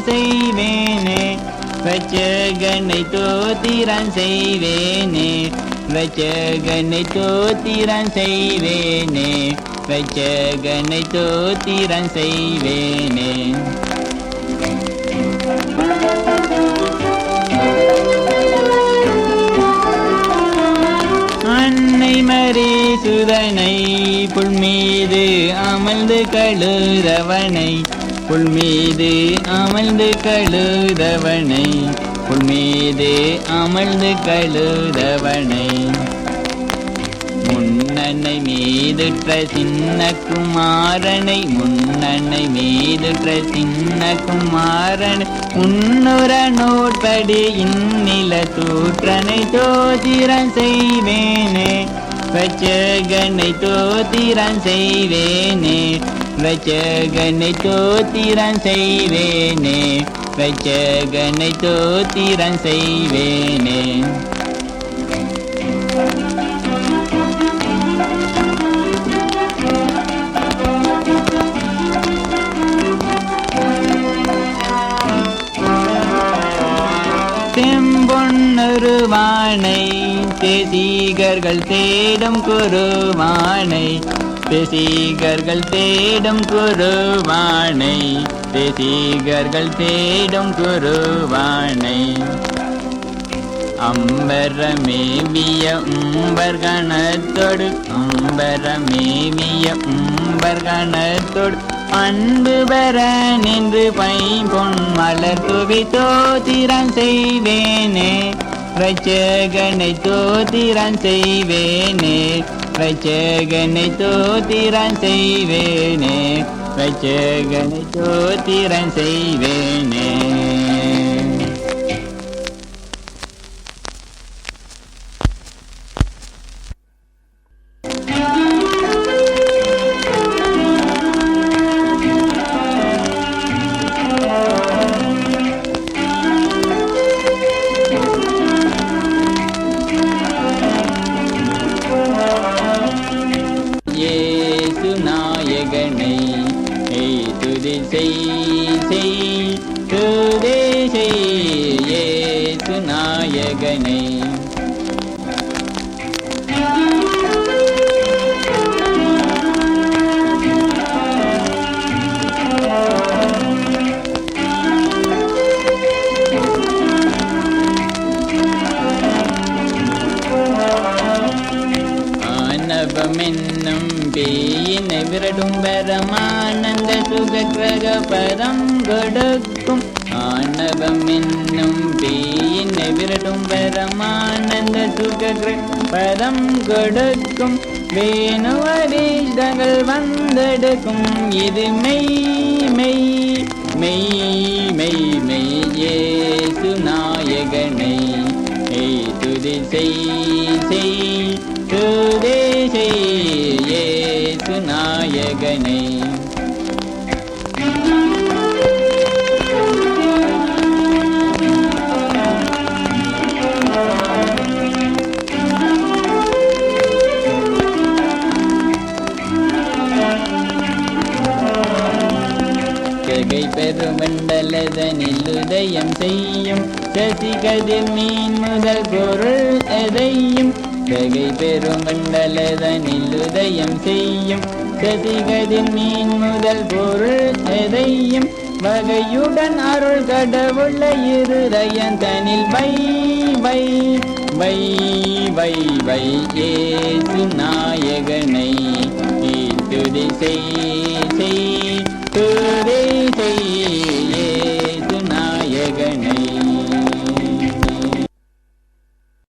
தோத்திரம் செய்வேனே. வச்சகனை தோத்திரம் செய்வேனே. வச்சகனை தோத்திரம் செய்வேனே. வச்சகனை தோத்திரம் செய்வேனே. அன்னை மரே சுதனை புல் மீது அமர்ந்து கழுறவனை புல்மீது அமர்ந்து கழுதவனை புல்மீது அமர்ந்து கழுதவனை. முன்னனை மீதுற்ற சின்ன குமாரனை முன்னனை மீதுற்ற சின்ன குமாரனை முன்னுர நோட்படி இந்நில தூற்றனை தோதிரம் செய்வேனே. வச்சகனை தோதிரம் செய்வேனே. வச்சகனை தோத்திரம் செய்வேனே வச்சகனை தோத்திரம் செய்வேனே. செம்பொன்னொருவானை தேசீகர்கள் தேடும் குருவானை தேசீகர்கள் தேடும் குருவானை தேசீகர்கள் தேடும் குருவானை. அம்பரமேவிய உம்பர் கணத்தொடு அம்பரமேவிய உம்பர் கணத்தொடு. அன்பு பெற நின்று பைம்பொன் மலர் துவி தோத்திரம் செய்வேனே. ரச்சகனை தோத்திரம் செய்வேனே. ரச்சகனை தோத்திரம் செய்வேனே. ரச்சகனை தோத்திரம் செய்வேனே. நாயகனை ஆனவமென்னும் பேயினை விரடும் பரமானந்த சுகக்கிரக பரம் கொடுக்கும் ஆனவம் என்னும் பேயினை விரடும் பரமானந்த சுகக்கிரக பரம் கொடுக்கும். வேணுவரீதங்கள் வந்தெடுக்கும். இது மெய் மெய் மெய் மெய் மெய். ஏசு நாயகனை ஏய் துதி செய் ககை பெருமண்டலதனில் உதயம் செய்யும். சசிகதிர் மீன் முதல் பொருள் எதையும். ககை பெருமண்டலதனில் உதயம் செய்யும். சசிகதிர் மீன் முதல் பொருள் எதையும். வகையுடன் அருள் கடவுள இருதயம் தனில் வை வை வை வை வை. ஏசு நாயகனை துதி செய் செய்